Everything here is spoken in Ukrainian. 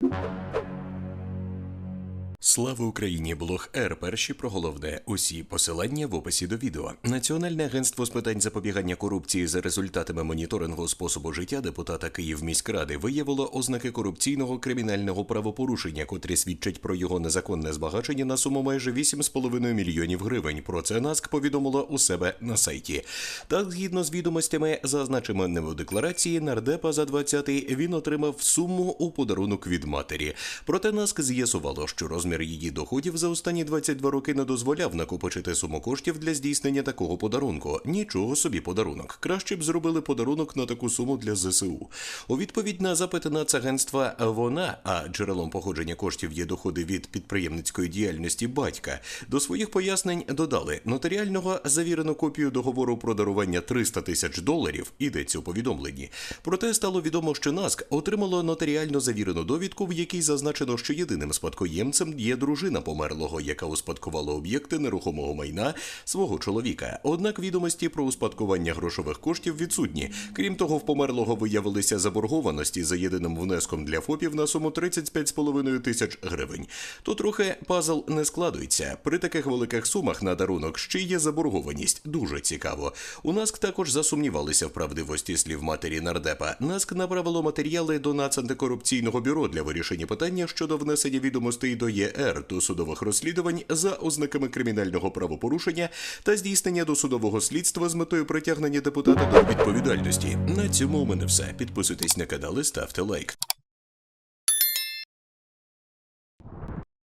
you Слава Україні! Блог Р. Перші про головне. Усі посилання в описі до відео. Національне агентство з питань запобігання корупції за результатами моніторингу способу життя депутата Київміськради виявило ознаки корупційного кримінального правопорушення, котрі свідчать про його незаконне збагачення на суму майже 8,5 мільйонів гривень. Про це НАСК повідомило у себе на сайті. Так, згідно з відомостями, зазначеними у декларації нардепа за 20-й він отримав суму у подарунок від матері. Проте НАСК з'ясувало, що розмір її доходів за останні 22 роки не дозволяв накопичити суму коштів для здійснення такого подарунку. Нічого собі подарунок. Краще б зробили подарунок на таку суму для ЗСУ. У відповідь на запити Нацагентства вона, а джерелом походження коштів є доходи від підприємницької діяльності батька, до своїх пояснень додали нотаріального завірену копію договору про дарування 300 тисяч доларів. Ідеться у повідомленні. Проте стало відомо, що НАСК отримало нотаріально завірену довідку, в якій зазначено, що єдиним спадкоємцем є дружина померлого, яка успадкувала об'єкти нерухомого майна свого чоловіка. Однак відомості про успадкування грошових коштів відсутні. Крім того, в померлого виявилися заборгованості за єдиним внеском для ФОПів на суму 35,5 тисяч гривень. То трохи пазл не складується. При таких великих сумах на дарунок ще є заборгованість. Дуже цікаво. У НАСК також засумнівалися в правдивості слів матері нардепа. НАСК направило матеріали до Нацантикорупційного бюро для вирішення питання щодо внесення відомостей до ЄР до судових розслідувань за ознаками кримінального правопорушення та здійснення досудового слідства з метою притягнення депутата до відповідальності. На цьому у мене все. Підписуйтесь на канал і ставте лайк.